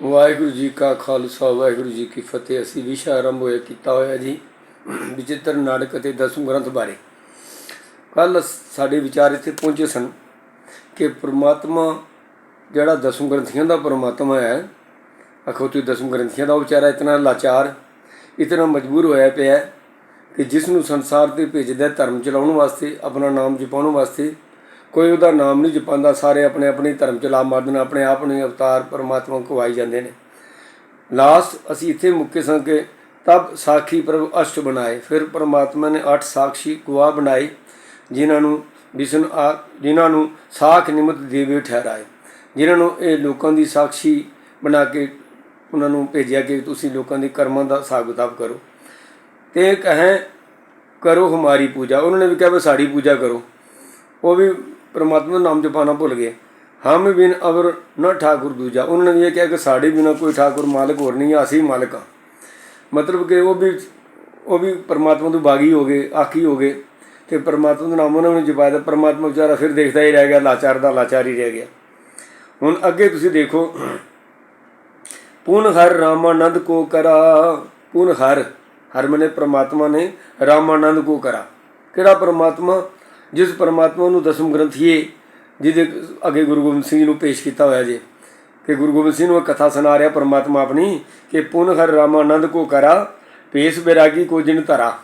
ਵਾਹਿਗੁਰੂ ਜੀ ਕਾ ਖਾਲਸਾ, ਵਾਹਿਗੁਰੂ ਜੀ ਕੀ ਫਤਿਹ। ਅਸੀਂ ਵਿਸ਼ਾ ਆਰੰਭ ਹੋਇਆ, ਕੀਤਾ ਹੋਇਆ ਜੀ ਵਿਚਿੱਤਰ ਨਾਟਕ ਅਤੇ ਦਸਮ ਗ੍ਰੰਥ ਬਾਰੇ। ਕੱਲ ਸਾਡੇ ਵਿਚਾਰ ਇੱਥੇ ਪਹੁੰਚੇ ਸਨ ਕਿ ਪ੍ਰਮਾਤਮਾ ਜਿਹੜਾ ਦਸਮ ਗ੍ਰੰਥੀਆਂ ਦਾ ਪ੍ਰਮਾਤਮਾ ਹੈ, ਅਖੋਤੀ ਦਸਮ ਗ੍ਰੰਥੀਆਂ ਦਾ ਵਿਚਾਰਾ ਇਤਨਾ ਲਾਚਾਰ, ਇਤਨਾ ਮਜਬੂਰ ਹੋਇਆ ਪਿਆ ਕਿ ਜਿਸ ਨੂੰ ਸੰਸਾਰ ਤੇ ਭੇਜਦਾ ਧਰਮ ਚਲਾਉਣ ਵਾਸਤੇ, ਆਪਣਾ ਨਾਮ ਜਪਾਉਣ ਵਾਸਤੇ ਕੋਈ ਉਹਦਾ ਨਾਮ ਨਹੀਂ ਜਪਾਉਂਦਾ, ਸਾਰੇ ਆਪਣੇ ਆਪਣੇ ਧਰਮ ਚਲਾ ਮਾਰਦੇ ਨੇ, ਆਪਣੇ ਆਪ ਨੂੰ ਅਵਤਾਰ ਪਰਮਾਤਮਾ ਕਵਾਈ ਜਾਂਦੇ ਨੇ। ਲਾਸਟ ਅਸੀਂ ਇੱਥੇ ਮੁੱਕੇ ਸਾਂ ਕਿ ਤਬ ਸਾਖੀ ਪ੍ਰਭ ਅਸ਼ਟ ਬਣਾਏ। ਫਿਰ ਪਰਮਾਤਮਾ ਨੇ ਅੱਠ ਸਾਖੀ ਗਵਾਹ ਬਣਾਏ ਜਿਨ੍ਹਾਂ ਨੂੰ ਵਿਸ਼ਨ ਆ, ਜਿਨ੍ਹਾਂ ਨੂੰ ਸਾਖ ਨਿਮਤ ਦੇਵੇ ਠਹਿਰਾਏ। ਜਿਨ੍ਹਾਂ ਨੂੰ ਇਹ ਲੋਕਾਂ ਦੀ ਸਾਖੀ ਬਣਾ ਕੇ ਉਹਨਾਂ ਨੂੰ ਭੇਜਿਆ ਕਿ ਤੁਸੀਂ ਲੋਕਾਂ ਦੇ ਕਰਮਾਂ ਦਾ ਹਿਸਾਬ ਕਿਤਾਬ ਕਰੋ। ਤੇ ਕਹੇ, ਕਰੋ ਹਮਾਰੀ ਪੂਜਾ। ਉਹਨਾਂ ਨੇ ਵੀ ਕਿਹਾ ਵੀ ਸਾਡੀ ਪੂਜਾ ਕਰੋ। ਉਹ ਵੀ ਪ੍ਰਮਾਤਮਾ ਦਾ ਨਾਮ ਜਪਾਣਾ ਭੁੱਲ ਗਏ। ਹਮ ਬਿਨ ਅਵਰ ਨ ਠਾਕੁਰ ਦੂਜਾ। ਉਹਨਾਂ ਨੇ ਵੀ ਇਹ ਕਿਹਾ ਕਿ ਸਾਡੇ ਬਿਨਾ ਕੋਈ ਠਾਕੁਰ ਮਾਲਕ ਹੋਰ ਨਹੀਂ ਹੈ, ਅਸੀਂ ਮਾਲਕ ਹਾਂ। ਮਤਲਬ ਕਿ ਉਹ ਵੀ ਉਹ ਵੀ ਪਰਮਾਤਮਾ ਤੋਂ ਬਾਗੀ ਹੋ ਗਏ ਆਖੀ ਹੋ ਗਏ। ਤੇ ਪਰਮਾਤਮਾ ਦਾ ਨਾਮ ਉਹਨਾਂ ਨੇ ਜਪਾਇਆ ਤਾਂ ਪਰਮਾਤਮਾ ਵਿਚਾਰਾ ਫਿਰ ਦੇਖਦਾ ਹੀ ਰਹਿ ਗਿਆ ਲਾਚਾਰ ਦਾ ਲਾਚਾਰ ਹੀ ਰਹਿ ਗਿਆ। ਹੁਣ ਅੱਗੇ ਤੁਸੀਂ ਦੇਖੋ ਪੁਨ ਹਰ ਰਾਮਾਨੰਦ ਕੋ ਕਰਾ। ਪੂਨ ਹਰ ਹਰ ਮਨੇ ਪਰਮਾਤਮਾ ਨੇ ਰਾਮਾਨੰਦ ਕੋ ਕਰਾ। ਕਿਹੜਾ ਪਰਮਾਤਮਾ? ਜਿਸ ਪਰਮਾਤਮਾ ਨੂੰ ਦਸਮ ਗ੍ਰੰਥੀਏ ਜਿਹਦੇ ਅੱਗੇ ਗੁਰੂ ਗੋਬਿੰਦ ਸਿੰਘ ਜੀ ਨੂੰ ਪੇਸ਼ ਕੀਤਾ ਹੋਇਆ ਜੇ। ਕਿ ਗੁਰੂ ਗੋਬਿੰਦ ਸਿੰਘ ਨੂੰ ਇਹ ਕਥਾ ਸੁਣਾ ਰਿਹਾ ਪਰਮਾਤਮਾ ਆਪਣੀ ਕਿ ਪੁਨ ਹਰ ਰਾਮਾਨੰਦ ਕੋ ਕਰਾ, ਪੇਸ ਬਿਰਾਗੀ ਕੋ ਜਿਨ ਧਰਾ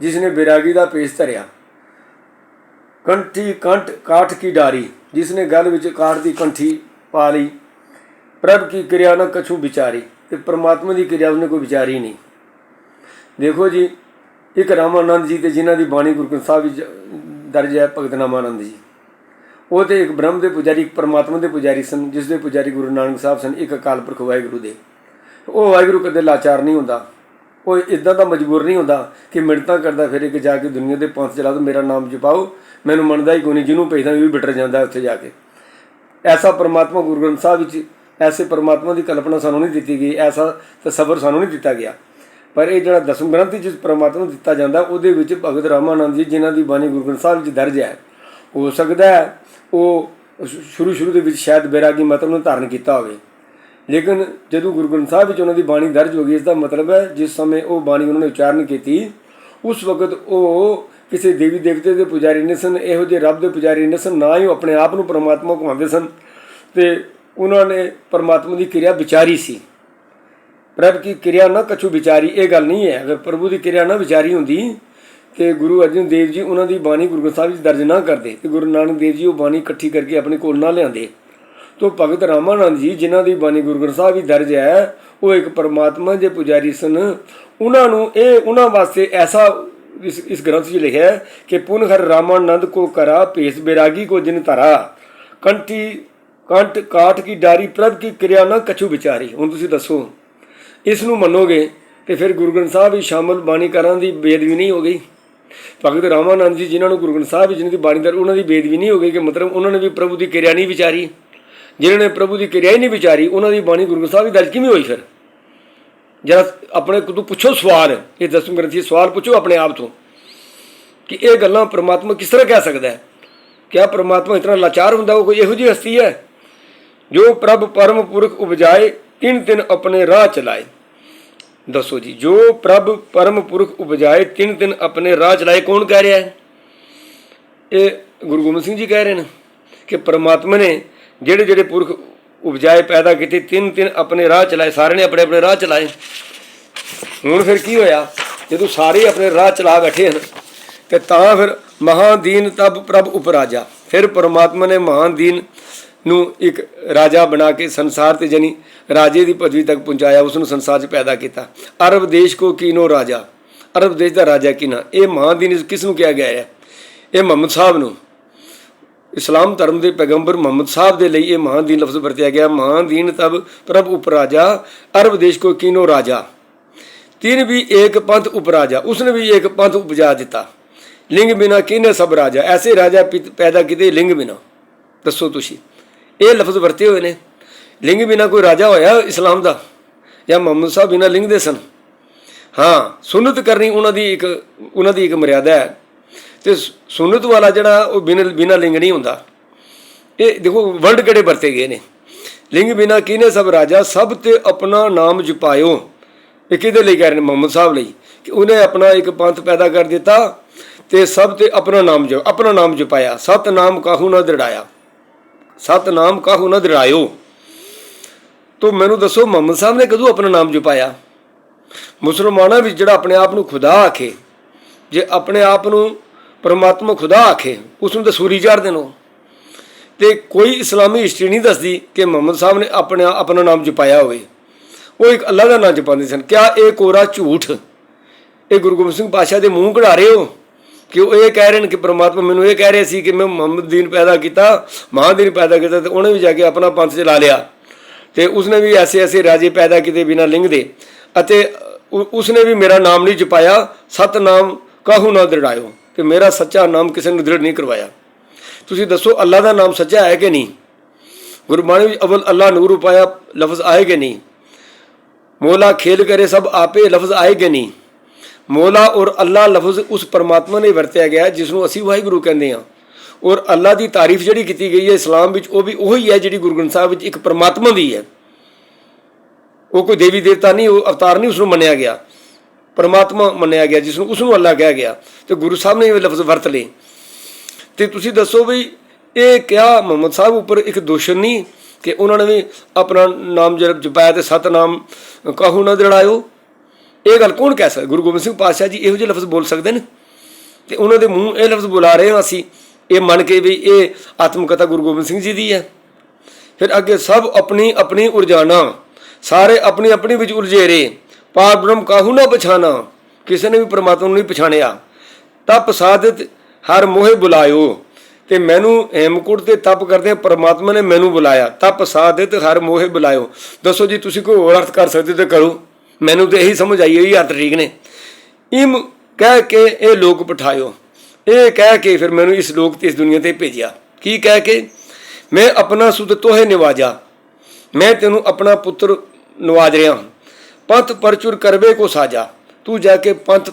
ਜਿਸ ਨੇ ਬਿਰਾਗੀ ਦਾ ਪੇਸ ਧਰਿਆ। ਕੰਠੀ ਕੰਠ ਕਾਠ ਕੀ ਡਾਰੀ ਜਿਸ ਨੇ ਗਲ ਵਿੱਚ ਕਾਠ ਦੀ ਕੰਠੀ ਪਾ ਲਈ। ਪ੍ਰਭ ਕੀ ਕਿਰਿਆ ਨਾ ਕਛੂ ਵਿਚਾਰੀ, ਤੇ ਪਰਮਾਤਮਾ ਦੀ ਕਿਰਿਆ ਉਹਨੇ ਕੋਈ ਵਿਚਾਰੀ ਨਹੀਂ। ਦੇਖੋ ਜੀ, ਇੱਕ ਰਾਮਾਨੰਦ ਜੀ ਤੇ ਜਿਨ੍ਹਾਂ ਦੀ ਬਾਣੀ ਗੁਰੂ ਗ੍ਰੰਥ ਸਾਹਿਬ ਵਿੱਚ ਦਰਜ ਹੈ ਭਗਤ ਰਾਮਾਨੰਦ ਜੀ। ਉਹ ਤੇ ਇੱਕ ਬ੍ਰਹਮ ਦੇ ਪੁਜਾਰੀ, ਇੱਕ ਪਰਮਾਤਮਾ ਦੇ ਪੁਜਾਰੀ ਸਨ, ਜਿਸ ਦੇ ਪੁਜਾਰੀ ਗੁਰੂ ਨਾਨਕ ਸਾਹਿਬ ਸਨ, ਇੱਕ ਅਕਾਲ ਪੁਰਖ ਵਾਹਿਗੁਰੂ ਦੇ। ਉਹ ਵਾਹਿਗੁਰੂ ਕਦੇ ਲਾਚਾਰ ਨਹੀਂ ਹੁੰਦਾ। ਉਹ ਇਦਾਂ ਦਾ ਮਜਬੂਰ ਨਹੀਂ ਹੁੰਦਾ ਕਿ ਮਿੰਟਾਂ ਕਰਦਾ ਫਿਰੇ ਕਿ ਜਾ ਕੇ ਦੁਨੀਆ ਦੇ ਪੰਥ ਚਲਾ ਦੋ, ਮੇਰਾ ਨਾਮ ਜਪਾਓ। ਮੈਨੂੰ ਮੰਨਦਾ ਹੀ ਕੋਈ ਨਹੀਂ, ਜਿਹਨੂੰ ਭੇਜਦਾ ਵੀ ਬਿਟਰ ਜਾਂਦਾ ਉੱਥੇ ਜਾ ਕੇ। ਐਸਾ ਪਰਮਾਤਮਾ ਗੁਰੂ ਗ੍ਰੰਥ ਸਾਹਿਬ ਵਿੱਚ, ਐਸੇ ਪਰਮਾਤਮਾ ਦੀ ਕਲਪਨਾ ਸਾਨੂੰ ਨਹੀਂ ਦਿੱਤੀ ਗਈ, ਐਸਾ ਤਸਵਰ ਸਾਨੂੰ ਨਹੀਂ ਦਿੱਤਾ ਗਿਆ। ਪਰ ਇਹ ਜਿਹੜਾ ਦਸਮ ਗ੍ਰੰਥ ਜਿਸ ਪਰਮਾਤਮਾ ਨੂੰ ਦਿੱਤਾ ਜਾਂਦਾ, ਉਹਦੇ ਵਿੱਚ ਭਗਤ ਰਾਮਾਨੰਦ ਜੀ ਜਿਨ੍ਹਾਂ ਦੀ ਬਾਣੀ ਗੁਰੂ ਗ੍ਰੰਥ ਸਾਹਿਬ ਵਿੱਚ ਦਰਜ ਹੈ, ਹੋ ਸਕਦਾ ਹੈ ਉਹ ਸ਼ੁਰੂ ਸ਼ੁਰੂ ਦੇ ਵਿੱਚ ਸ਼ਾਇਦ ਬੈਰਾਗੀ ਮਤਲਬ ਨੂੰ ਧਾਰਨ ਕੀਤਾ ਹੋਵੇ। ਲੇਕਿਨ ਜਦੋਂ ਗੁਰੂ ਗ੍ਰੰਥ ਸਾਹਿਬ ਵਿੱਚ ਉਹਨਾਂ ਦੀ ਬਾਣੀ ਦਰਜ ਹੋ ਗਈ, ਇਸ ਦਾ ਮਤਲਬ ਹੈ ਜਿਸ ਸਮੇਂ ਉਹ ਬਾਣੀ ਉਹਨਾਂ ਨੇ ਉਚਾਰਨ ਕੀਤੀ, ਉਸ ਵਕਤ ਉਹ ਕਿਸੇ ਦੇਵੀ ਦੇਵਤੇ ਦੇ ਪੁਜਾਰੀ ਨਹੀਂ ਸਨ, ਇਹੋ ਜਿਹੇ ਰੱਬ ਦੇ ਪੁਜਾਰੀ ਨਹੀਂ ਸਨ, ਨਾ ਹੀ ਉਹ ਆਪਣੇ ਆਪ ਨੂੰ ਪਰਮਾਤਮਾ ਕਹਾਉਂਦੇ ਸਨ ਤੇ ਉਹਨਾਂ ਨੇ ਪਰਮਾਤਮਾ ਦੀ ਕਿਰਿਆ ਵਿਚਾਰੀ ਸੀ। ਪ੍ਰਭ ਕੀ ਕਿਰਿਆ ਨਾ ਕਛੂ ਵਿਚਾਰੀ, ਇਹ ਗੱਲ ਨਹੀਂ ਹੈ। ਅਗਰ ਪ੍ਰਭੂ ਦੀ ਕਿਰਿਆ ਨਾ ਵਿਚਾਰੀ ਹੁੰਦੀ ਕਿ ਗੁਰੂ ਅਰਜਨ ਦੇਵ ਜੀ ਉਹਨਾਂ ਦੀ ਬਾਣੀ ਗੁਰੂ ਗ੍ਰੰਥ ਸਾਹਿਬ ਵਿੱਚ ਦਰਜ ਨਾ ਕਰਦੇ ਤੇ ਗੁਰੂ ਨਾਨਕ ਦੇਵ ਜੀ ਉਹ ਬਾਣੀ ਇਕੱਠੀ ਕਰਕੇ ਆਪਣੇ ਕੋਲ ਨਾ ਲਿਆਂਦੇ ਤੋ ਭਗਤ ਰਾਮਾਨੰਦ ਜੀ ਜਿਨ੍ਹਾਂ ਦੀ ਬਾਣੀ ਗੁਰੂ ਗ੍ਰੰਥ ਸਾਹਿਬ ਵਿੱਚ ਦਰਜ ਹੈ, ਉਹ ਇੱਕ ਪਰਮਾਤਮਾ ਦੇ ਪੁਜਾਰੀ ਸਨ। ਉਹਨਾਂ ਨੂੰ ਇਹ, ਉਹਨਾਂ ਵਾਸਤੇ ਐਸਾ ਇਸ ਇਸ ਗ੍ਰੰਥ 'ਚ ਲਿਖਿਆ ਹੈ ਕਿ ਪੁਨ ਹਰ ਰਾਮਾਨੰਦ ਕੋ ਕਰਾ ਭੇਸ ਬਿਰਾਗੀ ਕੋ ਜਿਨ ਧਰਾ। ਕੰਠੀ ਕੰਟ ਕਾਠ ਕੀ ਡਾਰੀ ਪ੍ਰਭ ਕੀ ਕਿਰਿਆ ਨਾ ਕਛੂ ਵਿਚਾਰੀ। ਹੁਣ ਤੁਸੀਂ ਦੱਸੋ। ਇਸ ਨੂੰ ਮੰਨੋਗੇ ਤੇ ਫਿਰ ਗੁਰੂ ਗ੍ਰੰਥ ਸਾਹਿਬ ਵੀ ਸ਼ਾਮਲ ਬਾਣੀਕਾਰਾਂ ਦੀ ਬੇਦਵੀ ਨਹੀਂ ਹੋ ਗਈ। ਭਗਤ ਰਾਮਾਨੰਦ ਜੀ ਜਿਨ੍ਹਾਂ ਨੂੰ ਗੁਰੂ ਗ੍ਰੰਥ ਸਾਹਿਬ ਵਿੱਚ ਜਿਹਨਾਂ ਦੀ ਬਾਣੀ ਉਹਨਾਂ ਦੀ ਬੇਦਵੀ ਨਹੀਂ ਹੋ ਗਈ ਕਿ ਮਤਲਬ ਉਹਨਾਂ ਨੇ ਵੀ ਪ੍ਰਭੂ ਦੀ ਕਿਰਿਆ ਨਹੀਂ ਵਿਚਾਰੀ। ਜਿਨ੍ਹਾਂ ਨੇ ਪ੍ਰਭੂ ਦੀ ਕਿਰਿਆ ਹੀ ਨਹੀਂ ਵਿਚਾਰੀ, ਉਹਨਾਂ ਦੀ ਬਾਣੀ ਗੁਰੂ ਗ੍ਰੰਥ ਸਾਹਿਬ ਦੀ ਦਰਜ ਕਿਵੇਂ ਹੋਈ ਫਿਰ? ਜਰਾ ਆਪਣੇ ਤੋਂ ਪੁੱਛੋ ਸਵਾਲ, ਇਹ ਦਸਮ ਗ੍ਰੰਥੀ ਸਵਾਲ ਪੁੱਛੋ ਆਪਣੇ ਆਪ ਤੋਂ ਕਿ ਇਹ ਗੱਲਾਂ ਪ੍ਰਮਾਤਮਾ ਕਿਸ ਤਰ੍ਹਾਂ ਕਹਿ ਸਕਦਾ ਹੈ? ਕਿਆ ਪ੍ਰਮਾਤਮਾ ਇਤਨਾ ਲਾਚਾਰ ਹੁੰਦਾ, ਉਹ ਕੋਈ ਇਹੋ ਜਿਹੀ ਹਸਤੀ ਹੈ ਜੋ ਪ੍ਰਭ ਪਰਮ ਪੁਰਖ ਉਪਜਾਏ ਤਿੰਨ ਤਿੰਨ ਆਪਣੇ ਰਾਹ ਚਲਾਏ? ਦੱਸੋ ਜੀ, ਜੋ ਪ੍ਰਭ ਪਰਮ ਪੁਰਖ ਉਪਜਾਏ ਤਿੰਨ ਤਿੰਨ ਆਪਣੇ ਰਾਹ ਚਲਾਏ? ਕੌਣ ਕਹਿ ਰਿਹਾ ਹੈ? ਇਹ ਗੁਰੂ ਗੋਬਿੰਦ ਸਿੰਘ ਜੀ ਕਹਿ ਰਹੇ ਨੇ ਕਿ ਪਰਮਾਤਮਾ ਨੇ ਜਿਹੜੇ ਜਿਹੜੇ ਪੁਰਖ ਉਪਜਾਏ ਪੈਦਾ ਕੀਤੇ, ਤਿੰਨ ਤਿੰਨ ਆਪਣੇ ਰਾਹ ਚਲਾਏ, ਸਾਰੇ ਨੇ ਆਪਣੇ ਆਪਣੇ ਰਾਹ ਚਲਾਏ। ਹੁਣ ਫਿਰ ਕੀ ਹੋਇਆ? ਜਦੋਂ ਸਾਰੇ ਆਪਣੇ ਰਾਹ ਚਲਾ ਬੈਠੇ ਹਨ, ਤੇ ਤਾਂ ਫਿਰ ਮਹਾਦੀਨ ਤਬ ਪ੍ਰਭ ਉਪਰਾਜਾ। ਫਿਰ ਪਰਮਾਤਮਾ ਨੇ ਮਹਾਨ ਦੀਨ ਨੂੰ ਇੱਕ ਰਾਜਾ ਬਣਾ ਕੇ ਸੰਸਾਰ ਤੇ ਜਨੀ ਰਾਜੇ ਦੀ ਪਦਵੀ ਤੱਕ ਪਹੁੰਚਾਇਆ ਉਸ ਨੂੰ ਸੰਸਾਰ 'ਚ ਪੈਦਾ ਕੀਤਾ। ਅਰਬ ਦੇਸ਼ ਕੋ ਕੀਨੋ ਰਾਜਾ? ਅਰਬ ਦੇਸ਼ ਦਾ ਰਾਜਾ ਕਿਨਾ? ਇਹ ਮਹਾਦੀਨ ਕਿਸ ਨੂੰ ਕਿਹਾ ਗਿਆ ਹੈ? ਇਹ ਮੁਹੰਮਦ ਸਾਹਿਬ ਨੂੰ। ਇਸਲਾਮ ਧਰਮ ਦੇ ਪੈਗੰਬਰ ਮੁਹੰਮਦ ਸਾਹਿਬ ਦੇ ਲਈ ਇਹ ਮਹਾਦੀਨ ਲਫ਼ਜ਼ ਵਰਤਿਆ ਗਿਆ। ਮਹਾਦੀਨ ਤਬ ਪ੍ਰਭ ਉਪਰਾਜਾ, ਅਰਬ ਦੇਸ਼ ਕੋ ਕੀਨੋ ਰਾਜਾ। ਤਿੰਨ ਵੀ ਏਕ ਪੰਥ ਉਪਰਾਜਾ। ਉਸਨੇ ਵੀ ਏਕ ਪੰਥ ਉਪਜਾ ਦਿੱਤਾ। ਲਿੰਗ ਬਿਨਾ ਕਿਨੇ ਸਭ ਰਾਜਾ? ਐਸੇ ਰਾਜਾ ਪੈਦਾ ਕੀਤੇ ਲਿੰਗ ਬਿਨਾ। ਦੱਸੋ ਤੁਸੀਂ। ਇਹ ਲਫ਼ਜ਼ ਵਰਤੇ ਹੋਏ ਨੇ। ਲਿੰਗ ਬਿਨਾ ਕੋਈ ਰਾਜਾ ਹੋਇਆ ਇਸਲਾਮ ਦਾ ਜਾਂ ਮੁਹੰਮਦ ਸਾਹਿਬ ਬਿਨਾ ਲਿੰਗ ਦੇ ਸਨ। ਹਾਂ, ਸੁਨਤ ਕਰਨੀ ਉਹਨਾਂ ਦੀ ਇੱਕ, ਉਹਨਾਂ ਦੀ ਇੱਕ ਮਰਿਆਦਾ ਹੈ। ਤੇ ਸੁਨਤ ਵਾਲਾ ਜਿਹੜਾ ਉਹ ਬਿਨ, ਬਿਨਾ ਲਿੰਗ ਨਹੀਂ ਹੁੰਦਾ। ਇਹ ਦੇਖੋ ਵਰਡ ਕਿਹੜੇ ਵਰਤੇ ਗਏ ਨੇ। ਲਿੰਗ ਬਿਨਾ ਕੀਨੇ ਸਭ ਰਾਜਾ, ਸਭ ਤੇ ਆਪਣਾ ਨਾਮ ਜਪਾਇਓ। ਇਹ ਕਿਹਦੇ ਲਈ ਕਹਿ ਰਹੇ ਨੇ? ਮੁਹੰਮਦ ਸਾਹਿਬ ਲਈ। ਕਿ ਉਹਨੇ ਆਪਣਾ ਇੱਕ ਪੰਥ ਪੈਦਾ ਕਰ ਦਿੱਤਾ ਤੇ ਸਭ ਤੇ ਆਪਣਾ ਨਾਮ ਜਪ ਆਪਣਾ ਨਾਮ ਜਪਾਇਆ। ਸਤ ਨਾਮ ਕਾਹੂ ਨਾ ਦੜਾਇਆ ਸਤ ਨਾਮ ਕਾਹੂ ਨਾ ਦ੍ਰਿੜਾਇਓ ਤੋ ਮੈਨੂੰ ਦੱਸੋ ਮੁਹੰਮਦ ਸਾਹਿਬ ਨੇ ਕਦੋਂ ਆਪਣਾ ਨਾਮ ਜਪਾਇਆ? ਮੁਸਲਮਾਨਾਂ ਵਿੱਚ ਜਿਹੜਾ ਆਪਣੇ ਆਪ ਨੂੰ ਖੁਦਾ ਆਖੇ, ਜੇ ਆਪਣੇ ਆਪ ਨੂੰ ਪਰਮਾਤਮਾ ਖੁਦਾ ਆਖੇ ਉਸ ਨੂੰ ਤਾਂ ਸੂਰੀ ਚਾੜਦੇ ਨੇ ਤੇ ਕੋਈ ਇਸਲਾਮੀ ਹਿਸਟਰੀ ਨਹੀਂ ਦੱਸਦੀ ਕਿ ਮੁਹੰਮਦ ਸਾਹਿਬ ਨੇ ਆਪਣੇ ਆਪਣਾ ਨਾਮ ਜਪਾਇਆ ਹੋਵੇ। ਉਹ ਇੱਕ ਅੱਲਾ ਦਾ ਨਾਮ ਜਪਾਉਂਦੇ ਸਨ। ਕਿਆ ਇਹ ਕੋਰਾ ਝੂਠ? ਇਹ ਗੁਰੂ ਗੋਬਿੰਦ ਸਿੰਘ ਪਾਤਸ਼ਾਹ ਦੇ ਮੂੰਹ ਕਢਾ ਰਹੇ ਹੋ? ਕਿ ਉਹ ਇਹ ਕਹਿ ਰਹੇ ਨੇ ਕਿ ਪ੍ਰਮਾਤਮਾ ਮੈਨੂੰ ਇਹ ਕਹਿ ਰਹੇ ਸੀ ਕਿ ਮੈਂ ਮੁਹੰਮਦ ਦੀਨ ਪੈਦਾ ਕੀਤਾ, ਮਹਾਦੀਨ ਪੈਦਾ ਕੀਤਾ ਤੇ ਉਹਨੇ ਵੀ ਜਾ ਕੇ ਆਪਣਾ ਪੰਥ ਚਲਾ ਲਿਆ। ਤੇ ਉਸਨੇ ਵੀ ਐਸੇ ਐਸੇ ਰਾਜੇ ਪੈਦਾ ਕੀਤੇ ਬਿਨਾਂ ਲਿੰਗ ਦੇ ਅਤੇ ਉਸਨੇ ਵੀ ਮੇਰਾ ਨਾਮ ਨਹੀਂ ਜਪਾਇਆ ਸਤ ਨਾਮ ਕਾਹੂ ਨਾ ਦ੍ਰਿੜਾਇਓ। ਤੇ ਮੇਰਾ ਸੱਚਾ ਨਾਮ ਕਿਸੇ ਨੂੰ ਦ੍ਰਿੜ ਨਹੀਂ ਕਰਵਾਇਆ। ਤੁਸੀਂ ਦੱਸੋ ਅੱਲਾ ਦਾ ਨਾਮ ਸੱਚਾ ਹੈ ਕਿ ਨਹੀਂ? ਗੁਰਬਾਣੀ ਵਿੱਚ ਅਵਲ ਅੱਲਾ ਨੂਰ ਪਾਇਆ ਲਫ਼ਜ਼ ਆਏ ਕਿ ਨਹੀਂ? ਮੋਲਾ ਖੇਲ ਕਰੇ ਸਭ ਆਪੇ ਲਫ਼ਜ਼ ਆਏ ਕਿ ਨਹੀਂ? ਮੋਲਾ ਔਰ ਅੱਲਾ ਲਫ਼ਜ਼ ਉਸ ਪਰਮਾਤਮਾ ਨੇ ਵਰਤਿਆ ਗਿਆ ਹੈ, ਜਿਸ ਨੂੰ ਅਸੀਂ ਵਾਹਿਗੁਰੂ ਕਹਿੰਦੇ ਹਾਂ। ਔਰ ਅੱਲਾ ਦੀ ਤਾਰੀਫ ਜਿਹੜੀ ਕੀਤੀ ਗਈ ਹੈ ਇਸਲਾਮ ਵਿੱਚ, ਉਹ ਵੀ ਉਹੀ ਹੈ ਜਿਹੜੀ ਗੁਰੂ ਗ੍ਰੰਥ ਸਾਹਿਬ ਵਿੱਚ ਇੱਕ ਪਰਮਾਤਮਾ ਦੀ ਹੈ। ਉਹ ਕੋਈ ਦੇਵੀ ਦੇਵਤਾ ਨਹੀਂ, ਉਹ ਅਵਤਾਰ ਨਹੀਂ ਉਸ ਨੂੰ ਮੰਨਿਆ ਗਿਆ। ਪਰਮਾਤਮਾ ਮੰਨਿਆ ਗਿਆ, ਜਿਸ ਨੂੰ ਉਸ ਨੂੰ ਅੱਲਾ ਕਿਹਾ ਗਿਆ। ਤੇ ਗੁਰੂ ਸਾਹਿਬ ਨੇ ਇਹ ਲਫ਼ਜ਼ ਵਰਤ ਲਏ। ਤੇ ਤੁਸੀਂ ਦੱਸੋ ਵੀ ਇਹ ਕਿਹਾ ਮੁਹੰਮਦ ਸਾਹਿਬ ਉੱਪਰ ਇੱਕ ਦੋਸ਼ਣ ਨਹੀਂ ਕਿ ਉਹਨਾਂ ਨੇ ਵੀ ਆਪਣਾ ਨਾਮ ਜਪ ਜਪਾਇਆ ਤੇ ਸਤਨਾਮ ਕਾਹੂ ਨਾ ਦੜਾਇਓ ਇਹ ਗੱਲ ਕੌਣ ਕਹਿ ਸਕਦਾ? ਗੁਰੂ ਗੋਬਿੰਦ ਸਿੰਘ ਪਾਤਸ਼ਾਹ ਜੀ ਇਹੋ ਜਿਹੇ ਲਫ਼ਜ਼ ਬੋਲ ਸਕਦੇ ਨੇ? ਤੇ ਉਹਨਾਂ ਦੇ ਮੂੰਹ ਇਹ ਲਫ਼ਜ਼ ਬੁਲਾ ਰਹੇ ਹਾਂ ਅਸੀਂ। ਇਹ ਮੰਨ ਕੇ ਵੀ ਇਹ ਆਤਮ ਕਥਾ ਗੁਰੂ ਗੋਬਿੰਦ ਸਿੰਘ ਜੀ ਦੀ ਹੈ। ਫਿਰ ਅੱਗੇ ਸਭ ਆਪਣੀ ਆਪਣੀ ਉਰਜਾਨਾ, ਸਾਰੇ ਆਪਣੀ ਆਪਣੀ ਵਿੱਚ ਉਲਝੇਰੇ ਪਾਰ ਬ੍ਰਹਮ ਕਾਹੂ ਨਾ ਪਛਾਨਾ, ਕਿਸੇ ਨੇ ਵੀ ਪ੍ਰਮਾਤਮਾ ਨੂੰ ਨਹੀਂ ਪਛਾਣਿਆ। ਤਪ ਸਾਧਿਤ ਹਰ ਮੋਹੇ ਬੁਲਾਇਓ। ਤੇ ਮੈਨੂੰ ਹੇਮਕੁਟ ਤੇ ਤਪ ਕਰਦੇ ਪਰਮਾਤਮਾ ਨੇ ਮੈਨੂੰ ਬੁਲਾਇਆ। ਤਪ ਸਾਧਿਤ ਹਰ ਮੋਹੇ ਬੁਲਾਇਓ। ਦੱਸੋ ਜੀ, ਤੁਸੀਂ ਕੋਈ ਹੋਰ ਅਰਥ ਕਰ ਸਕਦੇ ਤੇ ਕਰੋ। ਮੈਨੂੰ ਤੇ ਇਹੀ ਸਮਝ ਆਈ ਇਹੀ ਅਰਥ ਠੀਕ ਨੇ। ਇਮ ਕਹਿ ਕੇ ਇਹ ਲੋਕ ਪਠਾਇਓ ਇਹ ਕਹਿ ਕੇ ਫਿਰ ਮੈਨੂੰ ਇਸ ਲੋਕ ਤੇ ਇਸ ਦੁਨੀਆ ਤੇ ਭੇਜਿਆ। ਕੀ ਕਹਿ ਕੇ? ਮੈਂ ਆਪਣਾ ਸੁਧ ਤੋਹੇ ਨਿਵਾਜਾ। ਮੈਂ ਤੈਨੂੰ ਆਪਣਾ ਪੁੱਤਰ ਨਿਵਾਜ ਰਿਹਾ ਹਾਂ। ਪੰਥ ਪਰਚੁਰ ਕਰਵੇ ਕੋ ਸਾਜਾ। ਤੂੰ ਜਾ ਕੇ ਪੰਥ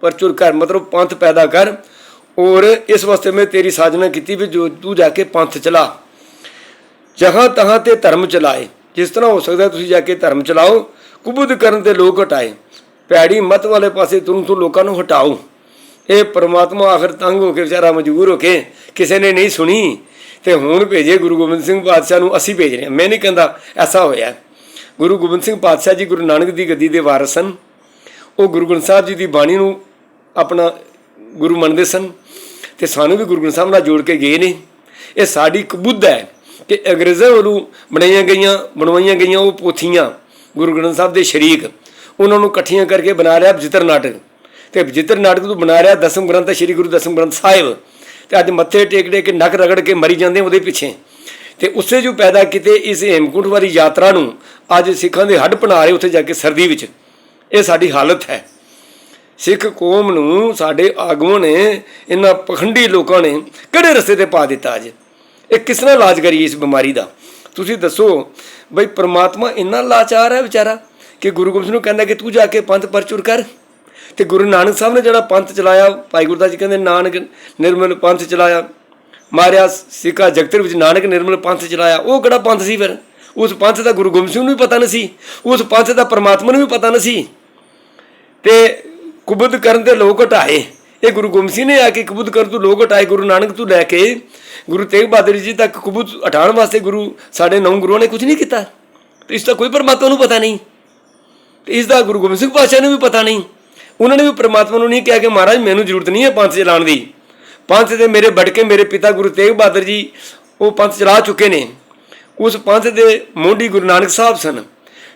ਪਰਚੁਰ ਕਰ, ਮਤਲਬ ਪੰਥ ਪੈਦਾ ਕਰ। ਔਰ ਇਸ ਵਾਸਤੇ ਮੈਂ ਤੇਰੀ ਸਾਜਨਾ ਕੀਤੀ ਵੀ ਜੋ ਤੂੰ ਜਾ ਕੇ ਪੰਥ ਚਲਾ। ਜਹਾਂ ਤਹਾਂ ਤੇ ਧਰਮ ਚਲਾਏ। ਜਿਸ ਤਰ੍ਹਾਂ ਹੋ ਸਕਦਾ ਤੁਸੀਂ ਜਾ ਕੇ ਧਰਮ ਚਲਾਓ। ਕੁਬੁੱਧ ਕਰਨ ਤੇ ਲੋਕ ਹਟਾਏ। ਭੈੜੀ ਮਤ ਵਾਲੇ ਪਾਸੇ ਤੁਮ ਤੋਂ ਲੋਕਾਂ ਨੂੰ ਹਟਾਓ। ਇਹ ਪ੍ਰਮਾਤਮਾ ਆਖਰ ਤੰਗ ਹੋ ਕੇ ਵਿਚਾਰਾ ਮਜਬੂਰ ਹੋ ਕੇ ਕਿਸੇ ਨੇ ਨਹੀਂ ਸੁਣੀ ਤੇ ਹੁਣ ਭੇਜੇ ਗੁਰੂ ਗੋਬਿੰਦ ਸਿੰਘ ਪਾਤਸ਼ਾਹ ਨੂੰ ਅਸੀਂ ਭੇਜ ਰਹੇ ਹਾਂ। ਮੈਂ ਨਹੀਂ ਕਹਿੰਦਾ ਐਸਾ ਹੋਇਆ। ਗੁਰੂ ਗੋਬਿੰਦ ਸਿੰਘ ਪਾਤਸ਼ਾਹ ਜੀ ਗੁਰੂ ਨਾਨਕ ਦੀ ਗੱਦੀ ਦੇ ਵਾਰਸ ਸਨ। ਉਹ ਗੁਰੂ ਗ੍ਰੰਥ ਸਾਹਿਬ ਜੀ ਦੀ ਬਾਣੀ ਨੂੰ ਆਪਣਾ ਗੁਰੂ ਮੰਨਦੇ ਸਨ ਤੇ ਸਾਨੂੰ ਵੀ ਗੁਰੂ ਗ੍ਰੰਥ ਸਾਹਿਬ ਨਾਲ ਜੋੜ ਕੇ ਗਏ ਨੇ। ਇਹ ਸਾਡੀ ਇੱਕ ਬੁੱਧ ਹੈ ਕਿ ਅੰਗਰੇਜ਼ਾਂ ਵੱਲੋਂ ਬਣਾਈਆਂ ਗਈਆਂ, ਬਣਵਾਈਆਂ ਗਈਆਂ ਉਹ ਪੋਥੀਆਂ ਗੁਰੂ ਗ੍ਰੰਥ ਸਾਹਿਬ ਦੇ ਸ਼ਰੀਕ। ਉਹਨਾਂ ਨੂੰ ਇਕੱਠੀਆਂ ਕਰਕੇ ਬਣਾ ਰਿਹਾ ਵਿਚਿਤਰ ਨਾਟਕ। ਤੇ ਵਿਚਿਤਰ ਨਾਟਕ ਨੂੰ ਬਣਾ ਰਿਹਾ ਦਸਮ ਗ੍ਰੰਥ, ਸ੍ਰੀ ਗੁਰੂ ਦਸਮ ਗ੍ਰੰਥ ਸਾਹਿਬ। ਤੇ ਅੱਜ ਮੱਥੇ ਟੇਕ ਟੇਕ ਕੇ ਨੱਕ ਰਗੜ ਕੇ ਮਰੀ ਜਾਂਦੇ ਉਹਦੇ ਪਿੱਛੇ। ਤੇ ਉਸੇ ਜੋ ਪੈਦਾ ਕੀਤੇ ਇਸ ਹੇਮਕੁੰਟ ਵਾਲੀ ਯਾਤਰਾ ਨੂੰ ਅੱਜ ਸਿੱਖਾਂ ਦੇ ਹੱਡ ਪਣਾ ਰਹੇ ਉੱਥੇ ਜਾ ਕੇ ਸਰਦੀ ਵਿੱਚ। ਇਹ ਸਾਡੀ ਹਾਲਤ ਹੈ। ਸਿੱਖ ਕੌਮ ਨੂੰ ਸਾਡੇ ਆਗੂਆਂ ਨੇ, ਇਹਨਾਂ ਪਖੰਡੀ ਲੋਕਾਂ ਨੇ ਕਿਹੜੇ ਰਸਤੇ ਤੇ ਪਾ ਦਿੱਤਾ ਅੱਜ? ਇਹ ਕਿਸ ਤਰ੍ਹਾਂ ਇਲਾਜ ਕਰੀਏ ਇਸ ਬਿਮਾਰੀ ਦਾ? ਤੁਸੀਂ ਦੱਸੋ ਬਈ ਪ੍ਰਮਾਤਮਾ ਇੰਨਾ ਲਾਚਾਰ ਹੈ ਵਿਚਾਰਾ ਕਿ ਗੁਰੂ ਗੋਬਿੰਦ ਸਿੰਘ ਨੂੰ ਕਹਿੰਦਾ ਕਿ ਤੂੰ ਜਾ ਕੇ ਪੰਥ ਪਰਚੁਰ ਕਰ। ਤੇ ਗੁਰੂ ਨਾਨਕ ਸਾਹਿਬ ਨੇ ਜਿਹੜਾ ਪੰਥ ਚਲਾਇਆ, ਭਾਈ ਗੁਰਦਾਸ ਜੀ ਕਹਿੰਦੇ ਨਾਨਕ ਨਿਰਮਲ ਪੰਥ ਚਲਾਇਆ। ਮਾਰਿਆ ਸਿੱਕਾ ਜਗਤਰ ਵਿੱਚ ਨਾਨਕ ਨਿਰਮਲ ਪੰਥ ਚਲਾਇਆ। ਉਹ ਕਿਹੜਾ ਪੰਥ ਸੀ ਫਿਰ? ਉਸ ਪੰਥ ਦਾ ਗੁਰੂ ਗੋਬਿੰਦ ਸਿੰਘ ਨੂੰ ਵੀ ਪਤਾ ਨਹੀਂ ਸੀ। ਉਸ ਪੰਥ ਦਾ ਪਰਮਾਤਮਾ ਨੂੰ ਵੀ ਪਤਾ ਨਹੀਂ ਸੀ। ਤੇ ਕੁਬੁੱਧ ਕਰਨ ਦੇ ਲੋਕ ਹਟਾਏ ਇਹ ਗੁਰੂ ਗੋਬਿੰਦ ਸਿੰਘ ਨੇ ਆ ਕੇ ਕੁਬੁੱਧ ਕਰਨ ਤੋਂ ਲੋਕ ਹਟਾਏ ਗੁਰੂ ਨਾਨਕ ਤੋਂ ਲੈ ਕੇ ਗੁਰੂ ਤੇਗ ਬਹਾਦਰ ਜੀ ਤੱਕ ਕੁਬੁੱਧ ਹਟਾਉਣ ਵਾਸਤੇ ਗੁਰੂ ਸਾਡੇ ਨੌ ਗੁਰੂਆਂ ਨੇ ਕੁਝ ਨਹੀਂ ਕੀਤਾ। ਤੇ ਇਸ ਦਾ ਕੋਈ ਪਰਮਾਤਮਾ ਨੂੰ ਪਤਾ ਨਹੀਂ। ਤੇ ਇਸ ਦਾ ਗੁਰੂ ਗੋਬਿੰਦ ਸਿੰਘ ਪਾਤਸ਼ਾਹ ਨੂੰ ਵੀ ਪਤਾ ਨਹੀਂ। ਉਹਨਾਂ ਨੇ ਵੀ ਪਰਮਾਤਮਾ ਨੂੰ ਨਹੀਂ ਕਿਹਾ ਕਿ ਮਹਾਰਾਜ, ਮੈਨੂੰ ਜ਼ਰੂਰਤ ਨਹੀਂ ਹੈ ਪੰਥ ਚਲਾਉਣ ਦੀ। ਪੰਥ ਦੇ ਮੇਰੇ ਬਟਕੇ ਮੇਰੇ ਪਿਤਾ ਗੁਰੂ ਤੇਗ ਬਹਾਦਰ ਜੀ, ਉਹ ਪੰਥ ਚਲਾ ਚੁੱਕੇ ਨੇ। ਉਸ ਪੰਥ ਦੇ ਮੋਢੀ ਗੁਰੂ ਨਾਨਕ ਸਾਹਿਬ ਸਨ।